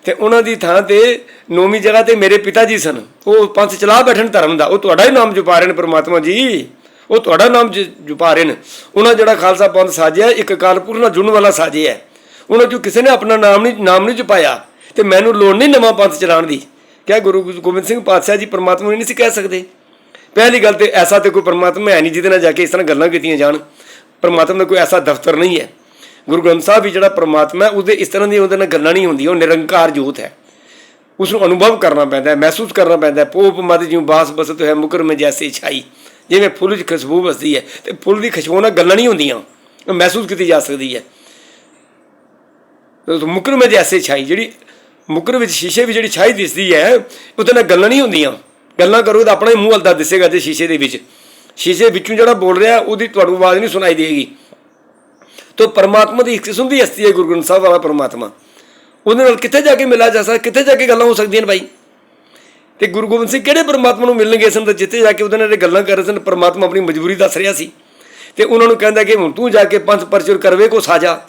ਤੇ ਉਹਨਾਂ ਦੀ ਥਾਂ ਤੇ ਨੌਵੀਂ ਜਗ੍ਹਾ ਤੇ ਮੇਰੇ ਪਿਤਾ ਜੀ ਸਨ। ਉਹ ਪੰਥ ਚਲਾ ਬੈਠਣ ਧਰਮ ਦਾ। ਉਹ ਤੁਹਾਡਾ ਹੀ ਨਾਮ ਜਪਾ ਰਹੇ ਨੇ ਪ੍ਰਮਾਤਮਾ ਜੀ। ਉਹ ਤੁਹਾਡਾ ਨਾਮ ਜ- ਜਪਾ ਰਹੇ ਨੇ। ਉਹਨਾਂ ਜਿਹੜਾ ਖਾਲਸਾ ਪੰਥ ਸਾਜਿਆ, ਇੱਕ ਕਾਲਪੁਰ ਨਾਲ ਜੁੜਨ ਵਾਲਾ ਸਾਜਿਆ ਹੈ। ਉਹਨਾਂ ਚੋਂ ਕਿਸੇ ਨੇ ਆਪਣਾ ਨਾਮ ਨਹੀਂ ਨਾਮ ਨਹੀਂ ਜਪਾਇਆ। ਤੇ ਮੈਨੂੰ ਲੋੜ ਨਹੀਂ ਨਵਾਂ ਪੰਥ ਚਲਾਉਣ ਦੀ। ਕਿਆ ਗੁਰੂ ਗੋਬਿੰਦ ਸਿੰਘ ਪਾਤਸ਼ਾਹ ਜੀ ਪ੍ਰਮਾਤਮਾ ਨੂੰ ਨਹੀਂ ਸੀ ਕਹਿ ਸਕਦੇ? ਪਹਿਲੀ ਗੱਲ ਤੇ ਐਸਾ ਤੇ ਕੋਈ ਪ੍ਰਮਾਤਮਾ ਹੈ ਨਹੀਂ ਜਿਹਦੇ ਨਾਲ ਜਾ ਕੇ ਇਸ ਤਰ੍ਹਾਂ ਗੱਲਾਂ ਕੀਤੀਆਂ ਜਾਣ। ਪ੍ਰਮਾਤਮਾ ਦਾ ਕੋਈ ਐਸਾ ਦਫ਼ਤਰ ਨਹੀਂ ਹੈ। ਗੁਰੂ ਗ੍ਰੰਥ ਸਾਹਿਬ ਵੀ ਜਿਹੜਾ ਪਰਮਾਤਮਾ ਹੈ, ਉਹਦੇ ਇਸ ਤਰ੍ਹਾਂ ਦੀ ਉਹਦੇ ਨਾਲ ਗੱਲਾਂ ਨਹੀਂ ਹੁੰਦੀਆਂ, ਉਹ ਨਿਰੰਕਾਰ ਜੋਤ ਹੈ। ਉਸ ਨੂੰ ਅਨੁਭਵ ਕਰਨਾ ਪੈਂਦਾ ਹੈ, ਮਹਿਸੂਸ ਕਰਨਾ ਪੈਂਦਾ ਹੈ ਪੋਪ ਮਦ ਜਿਉ ਬਾਸ ਬਸਤ ਹੈ ਮੁਕਰ ਮੈਂ ਜੈਸੇ ਛਾਈ। ਜਿਵੇਂ ਫੁੱਲ 'ਚ ਖੁਸ਼ਬੂ ਵਸਦੀ ਹੈ, ਤੇ ਫੁੱਲ ਦੀ ਖੁਸ਼ਬੂ ਨਾਲ ਗੱਲਾਂ ਨਹੀਂ ਹੁੰਦੀਆਂ, ਉਹ ਮਹਿਸੂਸ ਕੀਤੀ ਜਾ ਸਕਦੀ ਹੈ। ਉਸ ਮੁਕਰ ਵਿੱਚ ਐਸੇ ਛਾਈ, ਜਿਹੜੀ ਮੁਕਰ ਵਿੱਚ ਸ਼ੀਸ਼ੇ ਵਿੱਚ ਜਿਹੜੀ ਛਾਈ ਦਿਸਦੀ ਹੈ, ਉਹਦੇ ਨਾਲ ਗੱਲਾਂ ਨਹੀਂ ਹੁੰਦੀਆਂ। ਗੱਲਾਂ ਕਰੋ ਤਾਂ ਆਪਣਾ ਹੀ ਮੂੰਹ ਹਲਦਾ ਦਿਸੇਗਾ ਤੇ ਸ਼ੀਸ਼ੇ ਦੇ ਵਿੱਚ। ਸ਼ੀਸ਼ੇ ਵਿੱਚੋਂ ਜਿਹੜਾ ਬੋਲ ਰਿਹਾ, ਉਹਦੀ ਤੁਹਾਨੂੰ ਆਵਾਜ਼ ਨਹੀਂ ਸੁਣਾਈ ਦੇਗੀ ਤੋ ਪਰਮਾਤਮਾ ਦੀ ਇੱਕ ਕਿਸਮ ਦੀ ਹਸਤੀ ਹੈ ਗੁਰੂ ਗ੍ਰੰਥ ਸਾਹਿਬ ਵਾਲਾ ਪਰਮਾਤਮਾ। ਉਹਦੇ ਨਾਲ ਕਿੱਥੇ ਜਾ ਕੇ ਮਿਲਿਆ ਜਾ ਸਕਦਾ, ਕਿੱਥੇ ਜਾ ਕੇ ਗੱਲਾਂ ਹੋ ਸਕਦੀਆਂ ਨੇ ਭਾਈ ਤੇ ਗੁਰੂ ਗੋਬਿੰਦ ਸਿੰਘ ਕਿਹੜੇ ਪਰਮਾਤਮਾ ਨੂੰ ਮਿਲਣਗੇ ਸਨ ਤਾਂ ਜਿੱਥੇ ਜਾ ਕੇ ਉਹਦੇ ਨਾਲ ਇਹ ਗੱਲਾਂ ਕਰ ਰਹੇ ਸਨ, ਪਰਮਾਤਮਾ ਆਪਣੀ ਮਜਬੂਰੀ ਦੱਸ ਰਿਹਾ ਸੀ। ਤੇ ਉਹਨਾਂ ਨੂੰ ਕਹਿੰਦਾ ਕਿ ਹੁਣ ਤੂੰ ਜਾ ਕੇ ਪੰਥ ਪਰਚੁਰ ਕਰਵੇ ਕੋ ਸਾਜਾ।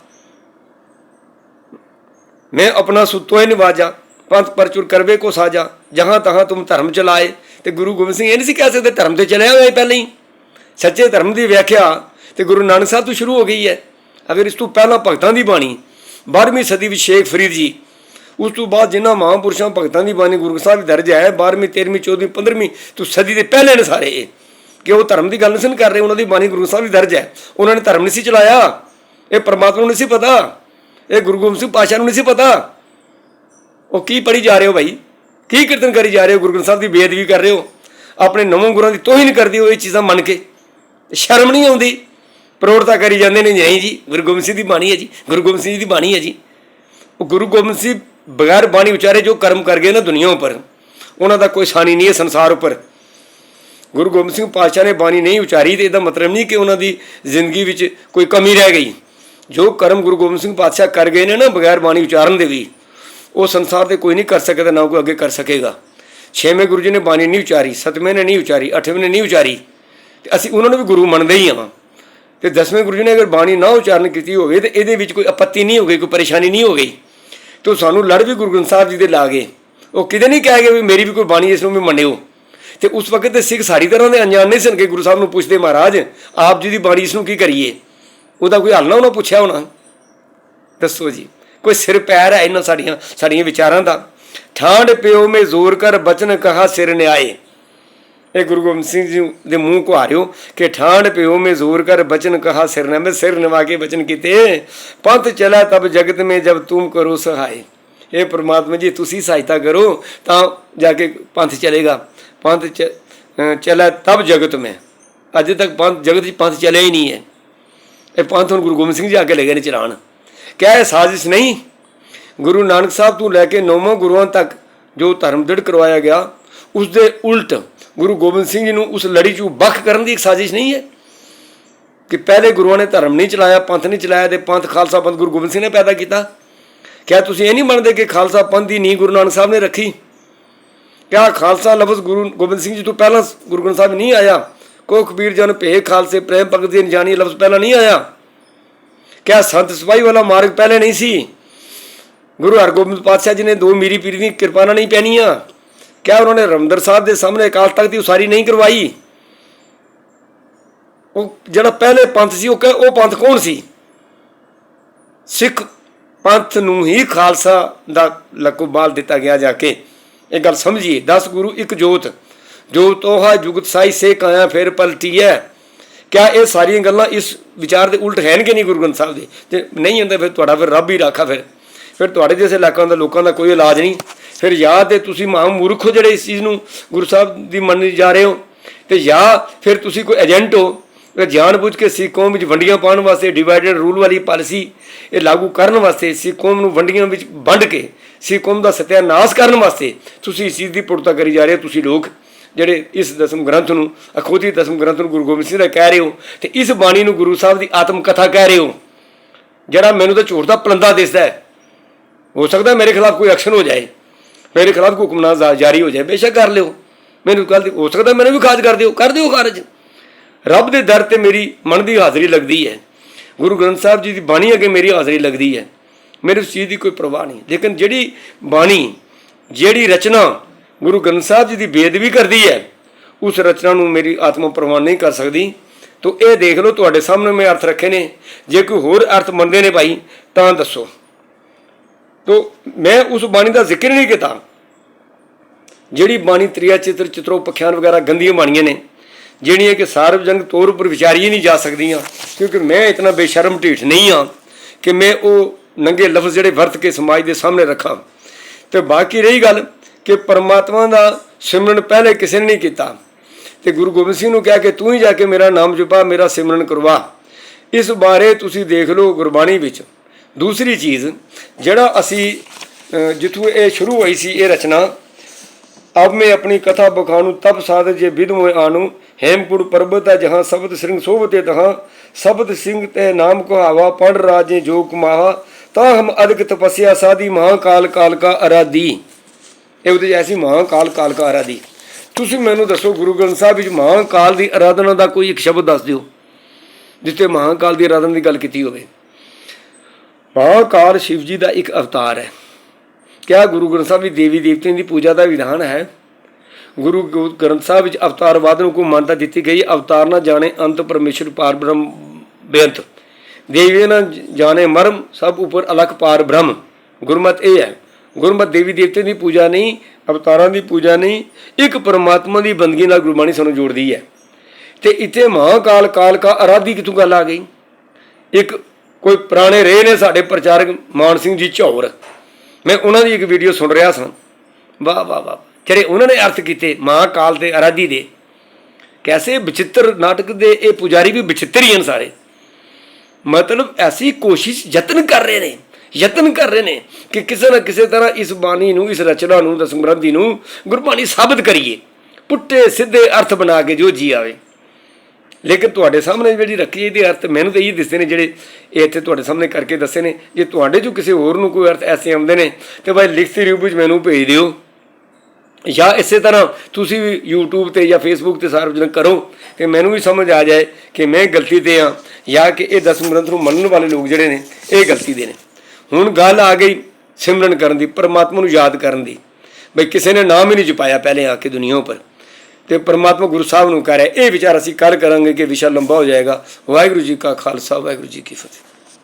ਮੈਂ ਆਪਣਾ ਸੁਤੋਏ ਨਿਵਾਜਾ, ਪੰਥ ਪਰਚੁਰ ਕਰਵੇ ਕੋ ਸਾਜਾ। ਜਹਾਂ ਤਹਾਂ ਤੁਮ ਧਰਮ ਚਲਾਏ। ਤੇ ਗੁਰੂ ਗੋਬਿੰਦ ਸਿੰਘ ਇਹ ਨਹੀਂ ਸੀ ਕਹਿ ਸਕਦੇ ਧਰਮ ਤੇ ਚਲਿਆ ਹੋਇਆ ਪਹਿਲਾਂ ਹੀ। ਸੱਚੇ ਧਰਮ ਦੀ ਵਿਆਖਿਆ। ਤੇ ਗੁਰੂ ਨਾਨਕ ਸਾਹਿਬ ਤੋਂ ਸ਼ੁਰੂ ਹੋ ਗਈ ਹੈ। ਅਗਰ ਇਸ ਤੋਂ ਪਹਿਲਾਂ ਭਗਤਾਂ ਦੀ ਬਾਣੀ 12ਵੀਂ ਸਦੀ ਵਿੱਚ ਸ਼ੇਖ ਫਰੀਦ ਜੀ, ਉਸ ਤੋਂ ਬਾਅਦ ਜਿਨ੍ਹਾਂ ਮਹਾਂਪੁਰਸ਼ਾਂ ਭਗਤਾਂ ਦੀ ਬਾਣੀ ਗੁਰੂ ਸਾਹਿਬ ਦੀ ਦਰਜ ਹੈ 12ਵੀਂ 13ਵੀਂ 14ਵੀਂ 15ਵੀਂ ਤੋਂ ਸਦੀ ਦੇ ਪਹਿਲੇ ਨੇ ਸਾਰੇ ਇਹ, ਕਿ ਉਹ ਧਰਮ ਦੀ ਗੱਲ ਨਹੀਂ ਸਨ ਕਰ ਰਹੇ, ਉਹਨਾਂ ਦੀ ਬਾਣੀ ਗੁਰੂ ਸਾਹਿਬ ਦੀ ਦਰਜ ਹੈ। ਉਹਨਾਂ ਨੇ ਧਰਮ ਨਹੀਂ ਸੀ ਚਲਾਇਆ, ਇਹ ਪਰਮਾਤਮਾ ਨੂੰ ਨਹੀਂ ਸੀ ਪਤਾ, ਇਹ ਗੁਰੂ ਗੋਬਿੰਦ ਸਿੰਘ ਪਾਸ਼ਾ ਨੂੰ ਨਹੀਂ ਸੀ ਪਤਾ। ਉਹ ਕੀ ਪੜੀ ਜਾ ਰਹੇ ਹੋ ਭਾਈ ਕੀ ਕੀਰਤਨ ਕਰੀ ਜਾ ਰਹੇ ਹੋ? ਗੁਰੂ ਗ੍ਰੰਥ ਸਾਹਿਬ ਦੀ ਬੇਅਦਬੀ ਕਰ ਰਹੇ ਹੋ? ਆਪਣੇ ਨਵੇਂ ਗੁਰਾਂ ਦੀ ਤੋਹੀਨ ਕਰਦੇ ਹੋ ਇਹ ਚੀਜ਼ਾਂ ਮੰਨ ਕੇ। ਸ਼ਰਮ ਨਹੀਂ ਆਉਂਦੀ। ਪ੍ਰੋੜਤਾ ਕਰੀ ਜਾਂਦੇ ਨੇ ਨਹੀਂ ਜੀ, ਗੁਰੂ ਗੋਬਿੰਦ ਸਿੰਘ ਦੀ ਬਾਣੀ ਹੈ ਜੀ, ਗੁਰੂ ਗੋਬਿੰਦ ਸਿੰਘ ਜੀ ਦੀ ਬਾਣੀ ਹੈ ਜੀ। ਉਹ ਗੁਰੂ ਗੋਬਿੰਦ ਸਿੰਘ ਬਗੈਰ ਬਾਣੀ ਉਚਾਰੇ ਜੋ ਕਰਮ ਕਰ ਗਏ ਨਾ ਦੁਨੀਆ ਉੱਪਰ, ਉਹਨਾਂ ਦਾ ਕੋਈ ਸਾਨੀ ਨਹੀਂ ਹੈ ਸੰਸਾਰ ਉੱਪਰ। ਗੁਰੂ ਗੋਬਿੰਦ ਸਿੰਘ ਪਾਤਸ਼ਾਹ ਨੇ ਬਾਣੀ ਨਹੀਂ ਉਚਾਰੀ ਤੇ ਇਹਦਾ ਮਤਲਬ ਨਹੀਂ ਕਿ ਉਹਨਾਂ ਦੀ ਜ਼ਿੰਦਗੀ ਵਿੱਚ ਕੋਈ ਕਮੀ ਰਹਿ ਗਈ। ਜੋ ਕਰਮ ਗੁਰੂ ਗੋਬਿੰਦ ਸਿੰਘ ਪਾਤਸ਼ਾਹ ਕਰ ਗਏ ਨੇ ਨਾ, ਬਗੈਰ ਬਾਣੀ ਉਚਾਰਨ ਦੇ ਵੀ, ਉਹ ਸੰਸਾਰ ਤੇ ਕੋਈ ਨਹੀਂ ਕਰ ਸਕਦਾ, ਨਾ ਕੋਈ ਅੱਗੇ ਕਰ ਸਕੇਗਾ। ਛੇਵੇਂ ਗੁਰੂ ਜੀ ਨੇ ਬਾਣੀ ਨਹੀਂ ਉਚਾਰੀ, ਸਤਵੇਂ ਨੇ ਨਹੀਂ ਉਚਾਰੀ, ਅੱਠਵੇਂ ਨੇ ਨਹੀਂ ਉਚਾਰੀ, ਤੇ ਅਸੀਂ ਉਹਨਾਂ ਨੂੰ ਵੀ ਗੁਰੂ ਮੰਨਦੇ ਹੀ ਹਾਂ। ਤੇ ਦਸਵੇਂ ਗੁਰੂ ਜੀ ਨੇ ਅਗਰ ਬਾਣੀ ਨਾ ਉਚਾਰਨ ਕੀਤੀ ਹੋਵੇ ਤੇ ਇਹਦੇ ਵਿੱਚ ਕੋਈ ਆਪੱਤੀ ਨਹੀਂ ਹੋ ਗਈ, ਕੋਈ ਪਰੇਸ਼ਾਨੀ ਨਹੀਂ ਹੋ ਗਈ। ਤੇ ਸਾਨੂੰ ਲੜ ਵੀ ਗੁਰੂ ਗ੍ਰੰਥ ਸਾਹਿਬ ਜੀ ਦੇ ਲਾ ਗਏ। ਉਹ ਕਿਤੇ ਨਹੀਂ ਕਹਿ ਗਏ ਵੀ ਮੇਰੀ ਵੀ ਕੋਈ ਬਾਣੀ ਇਸ ਨੂੰ ਵੀ ਮੰਨਿਓ। ਤੇ ਉਸ ਵਕਤ ਤੇ ਸਿੱਖ ਸਾਰੀ ਤਰ੍ਹਾਂ ਦੇ ਅਣਜਾਣ ਨਹੀਂ ਸਨ ਕਿ ਗੁਰੂ ਸਾਹਿਬ ਨੂੰ ਪੁੱਛਦੇ, ਮਹਾਰਾਜ, ਆਪ ਜੀ ਦੀ ਬਾਣੀ ਇਸ ਨੂੰ ਕੀ ਕਰੀਏ? ਉਹਦਾ ਕੋਈ ਹੱਲ ਨਾ ਉਹਨਾਂ ਪੁੱਛਿਆ ਹੋਣਾ। ਦੱਸੋ ਜੀ, ਕੋਈ ਸਿਰ ਪੈਰ ਹੈ ਇਹਨਾਂ ਸਾਡੀਆਂ ਸਾਡੀਆਂ ਵਿਚਾਰਾਂ ਦਾ? ਠਾਂਡ ਪਿਓ ਮੇ ਜ਼ੋਰ ਕਰ ਬਚਨ ਕਹਾ ਸਿਰ ਨਿਆਏ। ਇਹ ਗੁਰੂ ਗੋਬਿੰਦ ਸਿੰਘ ਜੀ ਦੇ ਮੂੰਹ ਕੋ ਹਾਰਿਓ ਕਿ ਠਾਂਡ ਪਿਓ ਮੇ ਜ਼ੋਰ ਕਰ ਬਚਨ ਕਹਾ ਸਿਰ ਨੇ ਮੈਂ ਸਿਰ ਨਿਵਾ ਕੇ ਬਚਨ ਕੀਤੇ। ਪੰਥ ਚਲਾ ਤਬ ਜਗਤ ਮੇ ਜਬ ਤੂੰ ਕਰੋ ਸਹਾਈ। ਇਹ ਪ੍ਰਮਾਤਮਾ ਜੀ, ਤੁਸੀਂ ਸਹਾਇਤਾ ਕਰੋ ਤਾਂ ਜਾ ਕੇ ਪੰਥ ਚਲੇਗਾ। ਪੰਥ ਚ- ਅਹ, ਚਲਾ ਤਬ ਜਗਤ ਮੇ। ਅਜੇ ਤੱਕ ਪੰਥ, ਜਗਤ ਵਿੱਚ ਪੰਥ ਚਲਿਆ ਹੀ ਨਹੀਂ ਹੈ। ਇਹ ਪੰਥ ਹੁਣ ਗੁਰੂ ਗੋਬਿੰਦ ਸਿੰਘ ਜੀ ਆ ਕੇ ਲੈ ਗਏ ਨੇ ਚਲਾਉਣ ਕਿਆ ਇਹ ਸਾਜ਼ਿਸ਼ ਨਹੀਂ। ਗੁਰੂ ਨਾਨਕ ਸਾਹਿਬ ਤੋਂ ਲੈ ਕੇ ਨੌਵਾਂ ਗੁਰੂਆਂ ਤੱਕ ਜੋ ਧਰਮ ਦ੍ਰਿੜ ਕਰਵਾਇਆ ਗਿਆ ਉਸ ਦੇ ਉਲਟ ਗੁਰੂ ਗੋਬਿੰਦ ਸਿੰਘ ਜੀ ਨੂੰ ਉਸ ਲੜੀ ਚੋਂ ਵੱਖ ਕਰਨ ਦੀ ਇੱਕ ਸਾਜ਼ਿਸ਼ ਨਹੀਂ ਹੈ ਕਿ ਪਹਿਲੇ ਗੁਰੂਆਂ ਨੇ ਧਰਮ ਨਹੀਂ ਚਲਾਇਆ, ਪੰਥ ਨਹੀਂ ਚਲਾਇਆ ਤੇ ਪੰਥ ਖਾਲਸਾ ਪੰਥ ਗੁਰੂ ਗੋਬਿੰਦ ਸਿੰਘ ਨੇ ਪੈਦਾ ਕੀਤਾ। ਕਿਆ ਤੁਸੀਂ ਇਹ ਨਹੀਂ ਮੰਨਦੇ ਕਿ ਖਾਲਸਾ ਪੰਥ ਦੀ ਨੀਂਹ ਗੁਰੂ ਨਾਨਕ ਸਾਹਿਬ ਨੇ ਰੱਖੀ? ਕਿਆ ਖਾਲਸਾ ਲਫ਼ਜ਼ ਗੁਰੂ ਗੋਬਿੰਦ ਸਿੰਘ ਜੀ ਤੋਂ ਪਹਿਲਾਂ ਗੁਰੂ ਗ੍ਰੰਥ ਸਾਹਿਬ ਨਹੀਂ ਆਇਆ? ਕੋ ਕਬੀਰ ਜਨ ਭੇ ਖਾਲਸੇ, ਪ੍ਰੇਮ ਭਗਤ ਦੀ ਅਣਜਾਣੀ ਲਫ਼ਜ਼ ਪਹਿਲਾਂ ਨਹੀਂ ਆਇਆ? ਕਿਆ ਸੰਤ ਸਿਪਾਹੀ ਵਾਲਾ ਮਾਰਗ ਪਹਿਲੇ ਨਹੀਂ ਸੀ? ਗੁਰੂ ਹਰਗੋਬਿੰਦ ਪਾਤਸ਼ਾਹ ਜੀ ਨੇ ਦੋ ਮੀਰੀ ਪੀਰੀ ਦੀ ਕਿਰਪਾਨਾਂ ਨਹੀਂ ਪਹਿਨੀਆਂ। ਕਿਆ ਉਹਨਾਂ ਨੇ ਰਮਦਰ ਸਾਹਿਬ ਦੇ ਸਾਹਮਣੇ ਅਕਾਲ ਤਖਤ ਦੀ ਉਸਾਰੀ ਨਹੀਂ ਕਰਵਾਈ? ਉਹ ਜਿਹੜਾ ਪਹਿਲੇ ਪੰਥ ਸੀ, ਉਹ ਕ- ਉਹ ਪੰਥ ਕੌਣ ਸੀ? ਸਿੱਖ ਪੰਥ ਨੂੰ ਹੀ ਖਾਲਸਾ ਦਾ ਲਕਬਾਲ ਦਿੱਤਾ ਗਿਆ ਜਾ ਕੇ। ਇਹ ਗੱਲ ਸਮਝੀਏ। 10 ਗੁਰੂ ਇੱਕ ਜੋਤ। ਜੋ ਤੋਹਾ ਜੁਗਤ ਸਾਈ ਸੇ ਕਾਇਆ ਫਿਰ ਪਲਟੀ ਹੈ ਕਿਆ ਇਹ ਸਾਰੀਆਂ ਗੱਲਾਂ ਇਸ ਵਿਚਾਰ ਦੇ ਉਲਟ ਹੈ ਨਹੀਂ ਗੁਰੂ ਗ੍ਰੰਥ ਸਾਹਿਬ ਦੇ? ਤੇ ਨਹੀਂ ਹੁੰਦਾ ਫਿਰ ਤੁਹਾਡਾ ਫਿਰ ਰੱਬ ਹੀ ਰਾਖਾ ਫਿਰ। ਫਿਰ ਤੁਹਾਡੇ ਜੈਸੇ ਇਲਾਕਿਆਂ ਦਾ, ਲੋਕਾਂ ਦਾ ਕੋਈ ਇਲਾਜ ਨਹੀਂ। ਫਿਰ ਜਾਂ ਤੇ ਤੁਸੀਂ ਮਹਾਂ ਮੂਰਖ ਹੋ ਜਿਹੜੇ ਇਸ ਚੀਜ਼ ਨੂੰ ਗੁਰੂ ਸਾਹਿਬ ਦੀ ਮੰਨੀ ਜਾ ਰਹੇ ਹੋ। ਤੇ ਜਾਂ ਫਿਰ ਤੁਸੀਂ ਕੋਈ ਏਜੰਟ ਹੋ ਇਹ ਜਾਣਬੁੱਝ ਕੇ ਸਿੱਖ ਕੌਮ ਵਿੱਚ ਵੰਡੀਆਂ ਪਾਉਣ ਵਾਸਤੇ ਡਿਵਾਈਡਡ ਰੂਲ ਵਾਲੀ ਪਾਲਿਸੀ ਇਹ ਲਾਗੂ ਕਰਨ ਵਾਸਤੇ ਸਿੱਖ ਕੌਮ ਨੂੰ ਵੰਡੀਆਂ ਵਿੱਚ ਵੰਡ ਕੇ ਸਿੱਖ ਕੌਮ ਦਾ ਸਤਿਆਨਾਸ਼ ਕਰਨ ਵਾਸਤੇ ਤੁਸੀਂ ਇਸ ਚੀਜ਼ ਦੀ ਪੁਰਤਾ ਕਰੀ ਜਾ ਰਹੇ ਹੋ। ਤੁਸੀਂ ਲੋਕ ਜਿਹੜੇ ਇਸ ਦਸਮ ਗ੍ਰੰਥ ਨੂੰ, ਅਖੋਤੀ ਦਸਮ ਗ੍ਰੰਥ ਨੂੰ ਗੁਰੂ ਗੋਬਿੰਦ ਸਿੰਘ ਦਾ ਕਹਿ ਰਹੇ ਹੋ ਤੇ ਇਸ ਬਾਣੀ ਨੂੰ ਗੁਰੂ ਸਾਹਿਬ ਦੀ ਆਤਮ ਕਥਾ ਕਹਿ ਰਹੇ ਹੋ। ਜਿਹੜਾ ਮੈਨੂੰ ਤਾਂ ਝੂਠ ਦਾ ਪਲੰਦਾ ਦਿਸਦਾ ਹੈ। ਹੋ ਸਕਦਾ ਮੇਰੇ ਖਿਲਾਫ ਕੋਈ ਐਕਸ਼ਨ ਹੋ ਜਾਏ। ਮੇਰੇ ਖਿਲਾਫ ਕੋਈ ਹੁਕਮਨਾਮਾ ਜਾਰੀ ਹੋ ਜਾਏ, ਬੇਸ਼ੱਕ ਕਰ ਲਿਓ। ਮੈਨੂੰ ਕੱਲ ਹੋ ਸਕਦਾ ਮੈਨੂੰ ਵੀ ਖਾਰਜ ਕਰ ਦਿਓ ਕਰ ਦਿਓ ਖਾਰਜ। ਰੱਬ ਦੇ ਦਰ ਤੇ ਮੇਰੀ ਮਨ ਦੀ ਹਾਜ਼ਰੀ ਲੱਗਦੀ ਹੈ। ਗੁਰੂ ਗ੍ਰੰਥ ਸਾਹਿਬ ਜੀ ਦੀ ਬਾਣੀ ਅੱਗੇ ਮੇਰੀ ਹਾਜ਼ਰੀ ਲੱਗਦੀ ਹੈ। ਮੇਰੇ ਉਸ ਚੀਜ਼ ਦੀ ਕੋਈ ਪਰਵਾਹ ਨਹੀਂ। ਲੇਕਿਨ ਜਿਹੜੀ ਬਾਣੀ, ਜਿਹੜੀ ਰਚਨਾ ਗੁਰੂ ਗ੍ਰੰਥ ਸਾਹਿਬ ਜੀ ਦੀ ਬੇਦਬੀ ਕਰਦੀ ਹੈ, ਉਸ ਰਚਨਾ ਨੂੰ ਮੇਰੀ ਆਤਮਾ ਪ੍ਰਵਾਨ ਨਹੀਂ ਕਰ ਸਕਦੀ। ਤੋ ਇਹ ਦੇਖ ਲਓ, ਤੁਹਾਡੇ ਸਾਹਮਣੇ ਮੈਂ ਅਰਥ ਰੱਖੇ ਨੇ। ਜੇ ਕੋਈ ਹੋਰ ਅਰਥ ਮੰਨਦੇ ਨੇ ਭਾਈ, ਤਾਂ ਦੱਸੋ। ਤੋ ਮੈਂ ਉਸ ਬਾਣੀ ਦਾ ਜ਼ਿਕਰ ਨਹੀਂ ਕੀਤਾ। ਜਿਹੜੀ ਬਾਣੀ ਤ੍ਰਿਆ ਚਿੱਤਰ ਚਿਤਰੋ ਪਖਿਆਨ ਵਗੈਰਾ ਗੰਦੀਆਂ ਬਾਣੀਆਂ ਨੇ, ਜਿਹੜੀਆਂ ਕਿ ਸਾਰਵਜਨਿਕ ਤੌਰ ਉੱਪਰ ਵਿਚਾਰੀ ਨਹੀਂ ਜਾ ਸਕਦੀਆਂ, ਕਿਉਂਕਿ ਮੈਂ ਇਤਨਾ ਬੇਸ਼ਰਮ ਢੀਠ ਨਹੀਂ ਹਾਂ ਕਿ ਮੈਂ ਉਹ ਨੰਗੇ ਲਫ਼ਜ਼ ਜਿਹੜੇ ਵਰਤ ਕੇ ਸਮਾਜ ਦੇ ਸਾਹਮਣੇ ਰੱਖਾਂ। ਤੇ ਬਾਕੀ ਰਹੀ ਗੱਲ ਕਿ ਪਰਮਾਤਮਾ ਦਾ ਸਿਮਰਨ ਪਹਿਲੇ ਕਿਸੇ ਨੇ ਨਹੀਂ ਕੀਤਾ। ਤੇ ਗੁਰੂ ਗੋਬਿੰਦ ਸਿੰਘ ਨੂੰ ਕਿਹਾ ਕਿ ਤੂੰ ਹੀ ਜਾ ਕੇ ਮੇਰਾ ਨਾਮ ਜਪਾ, ਮੇਰਾ ਸਿਮਰਨ ਕਰਵਾ। ਇਸ ਬਾਰੇ ਤੁਸੀਂ ਦੇਖ ਲਓ ਗੁਰਬਾਣੀ ਵਿੱਚ। ਦੂਸਰੀ ਚੀਜ਼ ਜਿਹੜਾ ਅਸੀਂ ਅ, ਜਿੱਥੋਂ ਇਹ ਸ਼ੁਰੂ ਹੋਈ ਸੀ ਇਹ ਰਚਨਾ अब मैं अपनी कथा बखानू तब साध जे विद मोय आनू हेमकुट पर्वत है जहाँ शब्द सिंह शोभते तहाँ शब्द सिंह ते नाम को हवा पढ़ राजे जो कुमाहा ता हम अधिक तपस्या साधी महाकाल काल का आराधी ਇਹ ਉਹਦੇ 'ਚ ਐਸੀ ਮਹਾਕਾਲ ਕਾਲ ਕਾ ਆਰਾਧੀ ਤੁਸੀਂ ਮੈਨੂੰ ਦੱਸੋ ਗੁਰੂ ਗ੍ਰੰਥ ਸਾਹਿਬ ਵਿੱਚ ਮਹਾਕਾਲ ਦੀ ਆਰਾਧਨਾ ਦਾ ਕੋਈ ਇੱਕ ਸ਼ਬਦ ਦੱਸ ਦਿਓ ਜਿੱਥੇ ਮਹਾਕਾਲ ਦੀ ਆਰਾਧਨਾ ਦੀ ਗੱਲ ਕੀਤੀ ਹੋਵੇ ਮਹਾਕਾਲ ਸ਼ਿਵ ਜੀ ਦਾ ਇੱਕ ਅਵਤਾਰ ਹੈ। ਕਿਆ ਗੁਰੂ ਗ੍ਰੰਥ ਸਾਹਿਬ ਵਿੱਚ ਦੇਵੀ ਦੇਵਤਿਆਂ ਦੀ ਪੂਜਾ ਦਾ ਵਿਧਾਨ ਹੈ? ਗੁਰੂ ਗ੍ਰੰਥ ਗ੍ਰੰਥ ਸਾਹਿਬ ਵਿੱਚ ਅਵਤਾਰਵਾਦ ਨੂੰ ਕੋ ਮਾਨਤਾ ਦਿੱਤੀ ਗਈ, ਅਵਤਾਰ ਨਾ ਜਾਣੇ ਅੰਤ ਪਰਮੇਸ਼ਰ ਪਾਰ ਬ੍ਰਹਮ ਬੇਅੰਤ। ਦੇਵੀ ਨਾ ਜਾਣੇ ਮਰਮ, ਸਭ ਉਪਰ ਅਲਖ ਪਾਰ ਬ੍ਰਹਮ। ਗੁਰਮਤ ਇਹ ਹੈ, ਗੁਰਮਤ ਦੇਵੀ ਦੇਵਤਿਆਂ ਦੀ ਪੂਜਾ ਨਹੀਂ, ਅਵਤਾਰਾਂ ਦੀ ਪੂਜਾ ਨਹੀਂ, ਇੱਕ ਪਰਮਾਤਮਾ ਦੀ ਬੰਦਗੀ ਨਾਲ ਗੁਰਬਾਣੀ ਸਾਨੂੰ ਜੋੜਦੀ ਹੈ। ਤੇ ਇੱਥੇ ਮਹਾਕਾਲ ਕਾਲ ਕਾ ਅਰਾਧੀ ਕਿਤੋਂ ਗੱਲ ਆ ਗਈ? ਇੱਕ ਕੋਈ ਪੁਰਾਣੇ ਰਹੇ ਨੇ ਸਾਡੇ ਪ੍ਰਚਾਰਕ ਮਾਨ ਸਿੰਘ ਜੀ ਝੌਰ। ਮੈਂ ਉਹਨਾਂ ਦੀ ਇੱਕ ਵੀਡੀਓ ਸੁਣ ਰਿਹਾ ਸਾਂ। ਵਾਹ ਵਾਹ ਵਾਹ ਜਿਹੜੇ ਉਹਨਾਂ ਨੇ ਅਰਥ ਕੀਤੇ ਮਹਾਕਾਲ ਦੇ ਆਰਾਧੀ ਦੇ। ਕੈਸੇ ਵਿਚਿੱਤਰ ਨਾਟਕ ਦੇ ਇਹ ਪੁਜਾਰੀ ਵੀ ਵਿਚਿੱਤਰ ਹੀ ਹਨ ਸਾਰੇ। ਮਤਲਬ ਐਸੀ ਕੋਸ਼ਿਸ਼ ਯਤਨ ਕਰ ਰਹੇ ਨੇ, ਯਤਨ ਕਰ ਰਹੇ ਨੇ ਕਿ ਕਿਸੇ ਨਾ ਕਿਸੇ ਤਰ੍ਹਾਂ ਇਸ ਬਾਣੀ ਨੂੰ, ਇਸ ਰਚਨਾ ਨੂੰ ਦਸਮ ਨੂੰ ਗੁਰਬਾਣੀ ਸਾਬਤ ਕਰੀਏ। ਪੁੱਟੇ ਸਿੱਧੇ ਅਰਥ ਬਣਾ ਕੇ ਜੋ ਜੀ ਆਵੇ। ਲੇਕਿਨ ਤੁਹਾਡੇ ਸਾਹਮਣੇ ਜਿਹੜੀ ਰੱਖੀ ਇਹਦੇ ਅਰਥ ਮੈਨੂੰ ਤਾਂ ਇਹ ਦਿਸਦੇ ਨੇ ਜਿਹੜੇ ਇਹ ਇੱਥੇ ਤੁਹਾਡੇ ਸਾਹਮਣੇ ਕਰਕੇ ਦੱਸੇ ਨੇ। ਜੇ ਤੁਹਾਡੇ ਚੋਂ ਕਿਸੇ ਹੋਰ ਨੂੰ ਕੋਈ ਅਰਥ ਐਸੇ ਆਉਂਦੇ ਨੇ, ਤੇ ਭਾਈ ਲਿਖਤੀ ਰੂਪ ਵਿੱਚ ਮੈਨੂੰ ਭੇਜ ਦਿਓ। ਜਾਂ ਇਸੇ ਤਰ੍ਹਾਂ ਤੁਸੀਂ ਵੀ YouTube ਤੇ ਜਾਂ Facebook ਤੇ ਸਾਰਵਜਨਕ ਕਰੋ ਕਿ ਮੈਨੂੰ ਵੀ ਸਮਝ ਆ ਜਾਏ ਕਿ ਮੈਂ ਗਲਤੀ ਤੇ ਆ ਜਾਂ ਕਿ ਇਹ ਦਸਮ ਗ੍ਰੰਥ ਨੂੰ ਮੰਨਣ ਵਾਲੇ ਲੋਕ ਜਿਹੜੇ ਨੇ, ਇਹ ਗਲਤੀ ਦੇ ਨੇ। ਹੁਣ ਗੱਲ ਆ ਗਈ ਸਿਮਰਨ ਕਰਨ ਦੀ, ਪਰਮਾਤਮਾ ਨੂੰ ਯਾਦ ਕਰਨ ਦੀ। ਬਈ ਕਿਸੇ ਨੇ ਨਾਮ ਹੀ ਨਹੀਂ ਜਪਾਇਆ ਪਹਿਲੇ ਆ ਕੇ ਦੁਨੀਆ ਉੱਪਰ। ਤੇ ਪਰਮਾਤਮਾ ਗੁਰੂ ਸਾਹਿਬ ਨੂੰ ਕਹਿ ਰਿਹਾ ਇਹ ਵਿਚਾਰ ਅਸੀਂ ਕੱਲ ਕਰਾਂਗੇ ਕਿ ਵਿਸ਼ਾ ਲੰਬਾ ਹੋ ਜਾਏਗਾ। ਵਾਹਿਗੁਰੂ ਜੀ ਕਾ ਖਾਲਸਾ, ਵਾਹਿਗੁਰੂ ਜੀ ਕੀ ਫਤਿਹ।